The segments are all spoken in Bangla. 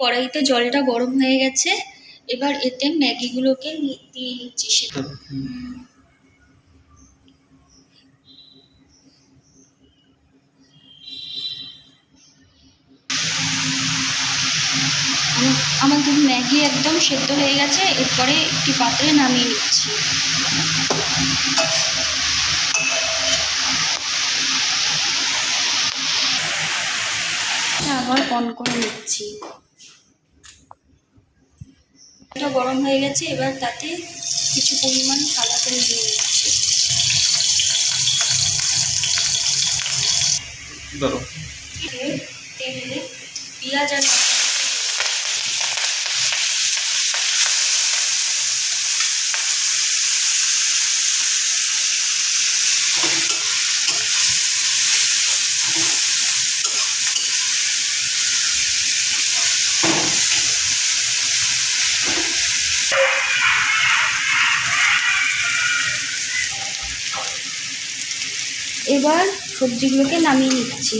কড়াইতে জলটা গরম হয়ে গেছে, এবার এতে ম্যাগিগুলোকে দিয়ে নিচ্ছি সেটা। আমাদের ম্যাগি একদম সেদ্ধ হয়ে গেছে, এরপরে একটি পাত্রে নামিয়ে নিচ্ছি। আবার অন করে নিচ্ছি। গরম হয়ে গেছে এবার তাতে কিছু পরিমাণ সাদা তেল দিয়ে নিচ্ছি ধরো। তেলে পেঁয়াজ আর এবার সবজিগুলোকে নামিয়ে নিচ্ছি।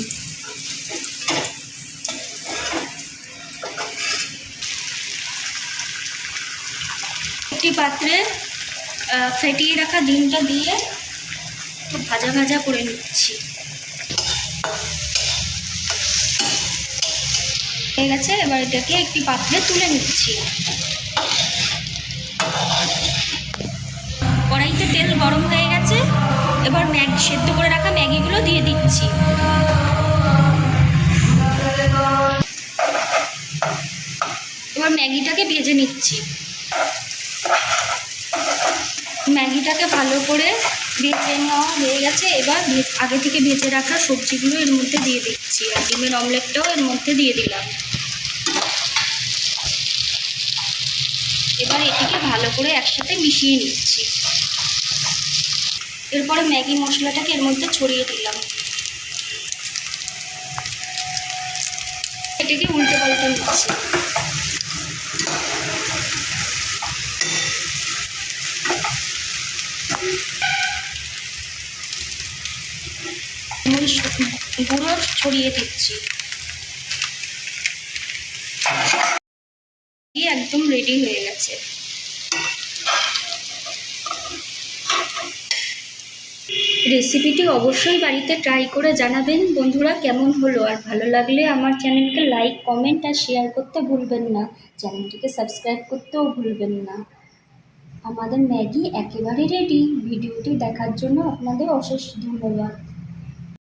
একটি পাত্রে ফেটিয়ে রাখা ডিমটা দিয়ে ভাজা ভাজা করে নিচ্ছি। হয়ে গেছে, এবার এটাকে একটি পাত্রে তুলে নিচ্ছি। ম্যাগি সেদ্ধ করে রাখা ম্যাগিগুলো দিয়ে দিচ্ছি। এবার ম্যাগিটাকে ভেজে নিচ্ছি। ম্যাগিটাকে ভালো করে ভেজে নেওয়া হয়ে গেছে। এবার আগে থেকে ভেজে রাখা সবজিগুলো এর মধ্যে দিয়ে দিচ্ছি। আর ডিমের অমলেটটাও এর মধ্যে দিয়ে দিলাম। এবার এটিকে ভালো করে একসাথে মিশিয়ে নিচ্ছি। এরপরে ম্যাগি মশলাটাকে এর মধ্যে ছড়িয়ে দিলাম। এটাকে উল্টে পাল্টে নিচ্ছি। গুঁড়ো ছড়িয়ে দিচ্ছি। একদম রেডি হয়ে গেছে। রেসিপিটি অবশ্যই বাড়িতে ট্রাই করে জানাবেন। বন্ধুরা, কেমন হলো? আর ভালো লাগলে আমার চ্যানেলকে লাইক কমেন্ট আর শেয়ার করতে ভুলবেন না। চ্যানেলটিকে সাবস্ক্রাইব করতেও ভুলবেন না। আমাদের ম্যাগি একেবারে রেডি ভিডিওটি দেখার জন্য আপনাদের অশেষ ধন্যবাদ।